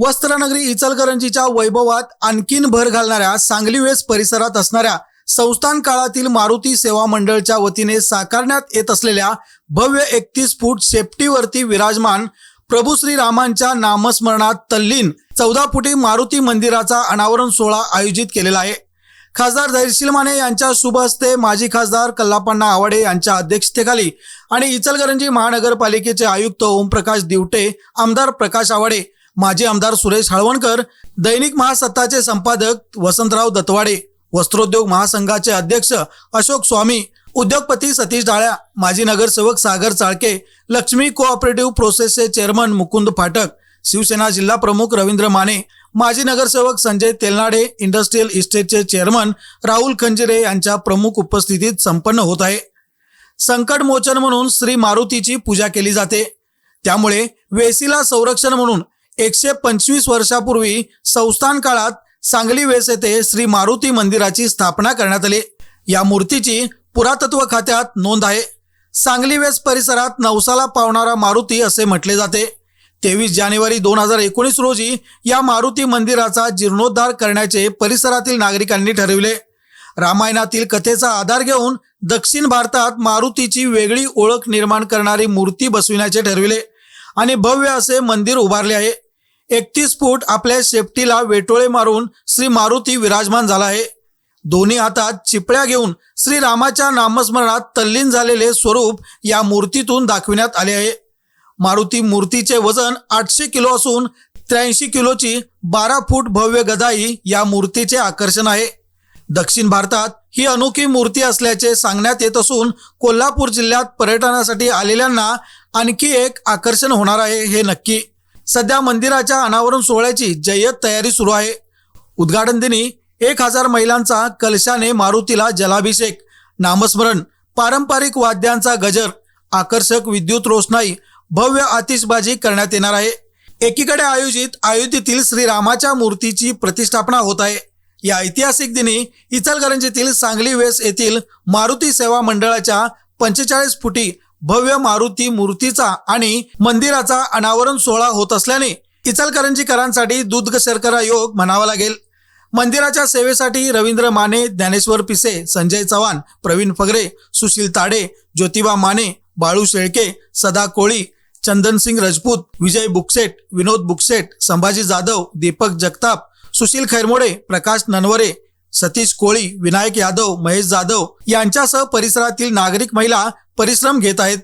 वस्त्रनगरी इचलकरंजीच्या वैभवात आणखीन भर घालणाऱ्या सांगली वेस परिसरात असणाऱ्या संस्थान काळातील मारुती सेवा मंडळच्या वतीने साकारण्यात येत असलेल्या भव्य एकतीस फूट शेपटीवरती विराजमान प्रभू श्री रामांच्या नामस्मरणात तल्लीन चौदा फुटी मारुती मंदिराचा अनावरण सोहळा आयोजित केलेला आहे. खासदार धैर्यशील माने यांच्या शुभ हस्ते माजी खासदार कल्लापण्णा आवाडे यांच्या अध्यक्षतेखाली आणि इचलकरंजी महानगरपालिकेचे आयुक्त ओमप्रकाश दिवटे आमदार प्रकाश आवाडे माजी आमदार सुरेश हळवणकर दैनिक महासत्ताचे संपादक वसंतराव दत्तवाडे वस्त्रोद्योग महासंघाचे अध्यक्ष अशोक स्वामी उद्योगपती सतीश डाळ्या माजी नगरसेवक सागर चाळके लक्ष्मी कोऑपरेटिव्ह प्रोसेसचे चेअरमन मुकुंद फाटक शिवसेना जिल्हा प्रमुख रवींद्र माने माजी नगरसेवक संजय तेलनाडे इंडस्ट्रीयल इस्टेटचे चेअरमन राहुल खंजिरे यांच्या प्रमुख उपस्थितीत संपन्न होत आहे. संकट मोचन म्हणून श्री मारुतीची पूजा केली जाते. त्यामुळे वेसीला संरक्षण म्हणून एकशे पंचवीस वर्षापूर्वी संस्थान काळात सांगली वेस येथे श्री मारुती मंदिराची स्थापना करण्यात आली. या मूर्तीची पुरातत्व खात्यात नोंद आहे. सांगली वेस परिसरात नवसाला पावणारा मारुती असे म्हटले जाते. तेवीस जानेवारी दोन हजार एकोणीस रोजी या मारुती मंदिराचा जीर्णोद्धार करण्याचे परिसरातील नागरिकांनी ठरविले. रामायणातील कथेचा आधार घेऊन दक्षिण भारतात मारुतीची वेगळी ओळख निर्माण करणारी मूर्ती बसविण्याचे ठरविले आणि भव्य असे मंदिर उभारले आहे. एकतीस फूट आपल्या शेपटीला वेटोळे मारून श्री मारुती विराजमान झाला आहे. दोन्ही हातात चिपळ्या घेऊन श्री रामाच्या नामस्मरणात तल्लीन झालेले स्वरूप या मूर्तीतून दाखविण्यात आले आहे. मारुती मूर्तीचे वजन आठशे किलो असून त्र्याऐंशी किलोची बारा फूट भव्य गदाई या मूर्तीचे आकर्षण आहे. दक्षिण भारतात ही अनोखी मूर्ती असल्याचे सांगण्यात येत असून कोल्हापूर जिल्ह्यात पर्यटनासाठी आलेल्यांना आणखी एक आकर्षण होणार आहे हे नक्की. सध्या मंदिराच्या अनावरण सोहळ्याची जय्यत तयारी सुरू आहे. उद्घाटन दिनी एक हजार महिलांचा कलशाने मारुतीला जलाभिषेक नामस्मरण पारंपरिक वाद्यांचा गजर आकर्षक विद्युत रोषणाई भव्य आतिषबाजी करण्यात येणार आहे. एकीकडे आयोजित अयोध्येतील श्रीरामाच्या मूर्तीची प्रतिष्ठापना होत आहे. या ऐतिहासिक दिनी इचलकरंजीतील सांगली वेस येथील मारुती सेवा मंडळाच्या पंचेचाळीस फुटी भव्य मारुती मूर्तीचा आणि मंदिराचा अनावरण सोहळा होत असल्याने इचलकरंजीकरांसाठी दूध शर्करा योग म्हणावा लागेल. मंदिराच्या सेवेसाठी रवींद्र माने ज्ञानेश्वर पिसे संजय चव्हाण प्रवीण फगरे सुशील ताडे ज्योतिबा माने बाळू शेळके सदा कोळी चंदनसिंग राजपूत विजय बुकसेट विनोद बुकसेट संभाजी जाधव दीपक जगताप सुशील खैरमोडे प्रकाश ननवरे सतीश कोळी विनायक यादव महेश जाधव यांच्यासह परिसरातील नागरिक महिला परिश्रम घेत आहेत.